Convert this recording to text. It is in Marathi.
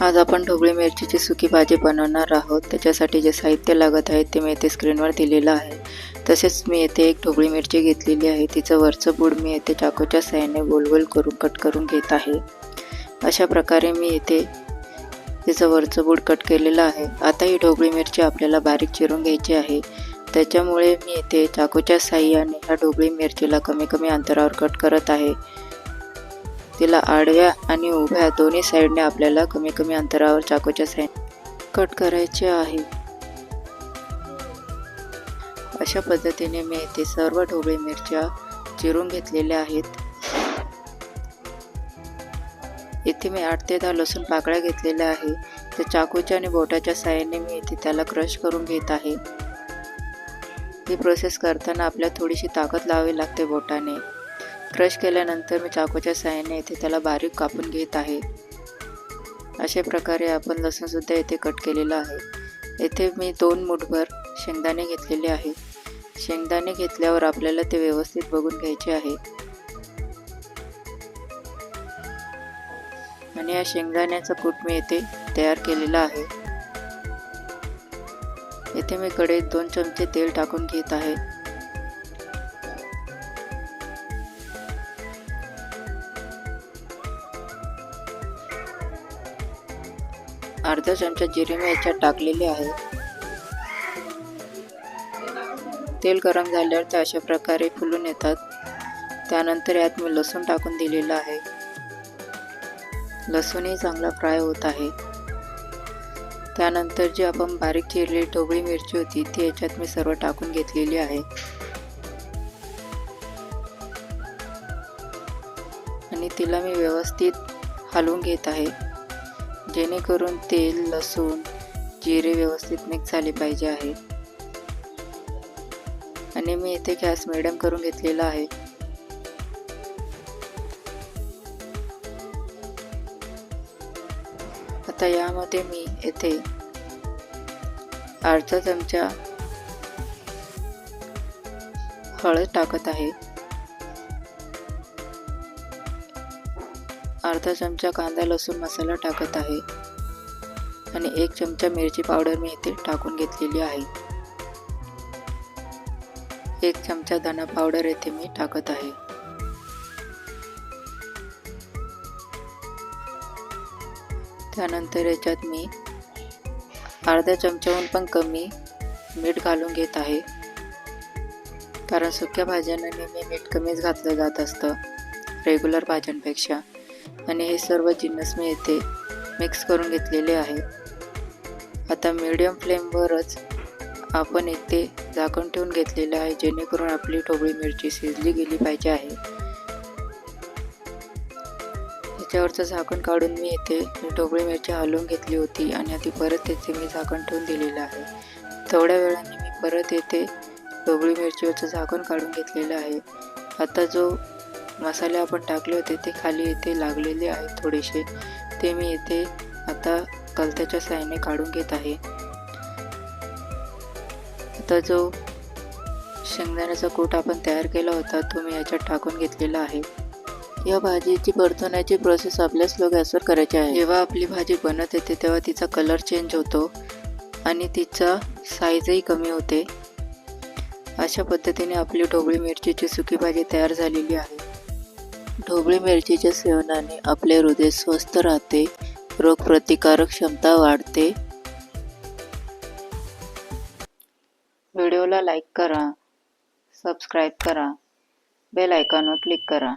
आज आपण ढोबळी मिरचीची सुकी भाजी बनवणार आहोत. त्याच्यासाठी जे साहित्य लागत आहे ते मी येथे स्क्रीनवर दिलेलं आहे. तसेच मी येथे एक ढोबळी मिरची घेतलेली आहे. तिचं वरचं बूड मी येथे चाकूच्या साहाय्याने गोल गोल करून कट करून घेत आहे. अशा प्रकारे मी येथे तिचं वरचं बूड कट केलेलं आहे. आता ही ढोबळी मिरची आपल्याला बारीक चिरून घ्यायची आहे. त्याच्यामुळे मी येथे चाकूच्या साहाय्याने ह्या ढोबळी मिरचीला कमी कमी अंतरावर कट करत आहे. तिला आडव्या आणि उभ्या दोन्ही साईडने आपल्याला कमी कमी अंतरावर चाकूच्या साईड कट करायचे आहे. अशा पद्धतीने मी इथे सर्व ढोबळी मिरच्या चिरून घेतलेल्या आहेत. इथे मी आठ ते दहा लसूण पाकळ्या घेतलेल्या आहे. तर चाकूच्या आणि बोटाच्या साहाय्याने मी इथे त्याला क्रश करून घेत आहे. ही प्रोसेस करताना आपल्याला थोडीशी ताकद लावावी लागते बोटाने. क्रश केल्यानंतर मी चाकूच्या साह्याने इथे त्याला बारीक कापून घेत आहे. अशा प्रकारे आपण लसूणसुद्धा येथे कट केलेला आहे. येथे मी दोन मुठभर शेंगदाणे घेतलेले आहे. शेंगदाणे घेतल्यावर आपल्याला ते व्यवस्थित बघून घ्यायचे आहे. आणि या शेंगदाण्याचा कूट मी येथे तयार केलेला आहे. येथे मी कढईत दोन चमचे तेल टाकून घेत आहे. अर्धा चमचा जिरे मी याच्यात टाकलेले आहे तेल गरम झाल्यावर ते अशा प्रकारे फुलून येतात. त्यानंतर यात मी लसूण टाकून दिलेलं आहे. लसूणही चांगला फ्राय होत आहे. त्यानंतर जी आपण बारीक चिरलेली ढोबळी मिरची होती ती याच्यात मी सर्व टाकून घेतलेली आहे. आणि तिला मी व्यवस्थित हलवून घेत आहे. जेणेकरून तेल लसूण जिरे व्यवस्थित मिक्स झाले पाहिजे आहे. आणि मी इथे गॅस मिडियम करून घेतलेला आहे. आता यामध्ये मी येथे अर्धा चमचा हळद टाकत आहे. अर्धा चमचा कांदा लसूण मसाला टाकत आहे. आणि एक चमचा मिरची पावडर मी इथे टाकून घेतलेली आहे. एक चमचा धना पावडर येथे मी टाकत आहे. त्यानंतर याच्यात मी अर्ध्या चमच्याहून पण कमी मीठ घालून घेत आहे. कारण सुक्या भाज्यांना नेहमी मीठ कमीच घातलं जात असतं रेग्युलर भाज्यांपेक्षा. आणि हे सर्व जिन्नस मी येथे मिक्स करून घेतलेले आहे आता मीडियम फ्लेमवरच आपण इथे झाकण ठेवून घेतलेलं आहे जेणेकरून आपली ढोबळी मिरची शिजली गेली पाहिजे आहे. त्याच्यावरचं झाकण काढून मी इथे ढोबळी मिरची हलवून घेतली होती आणि आधी परत येथे मी झाकण ठेवून दिलेलं आहे. थोड्या वेळाने मी परत येथे ढोबळी मिरचीवरचं झाकण काढून घेतलेलं आहे. आता जो मसाले आपण टाकले होते ते खाली येथे लागलेले आहेत थोडेसे. ते मी इथे आता कलत्याच्या साहाय्याने काढून घेत आहे. आता जो शेंगदाण्याचा कूट आपण तयार केला होता तो मी याच्यात टाकून घेतलेला आहे. या भाजीची परतवण्याची प्रोसेस आपल्या स्लो गॅसवर करायची आहे. जेव्हा आपली भाजी बनत येते तेव्हा तिचा कलर चेंज होतो आणि तिचा साईजही कमी होते. अशा पद्धतीने आपली ढोबळी मिरचीची सुकी भाजी तयार झालेली आहे. ढोबळी मिरचीच्या सेवनाने आपले हृदय स्वस्थ राहते रोगप्रतिकारक क्षमता वाढते. व्हिडिओला लाईक करा सबस्क्राईब करा बेल आयकॉनवर क्लिक करा.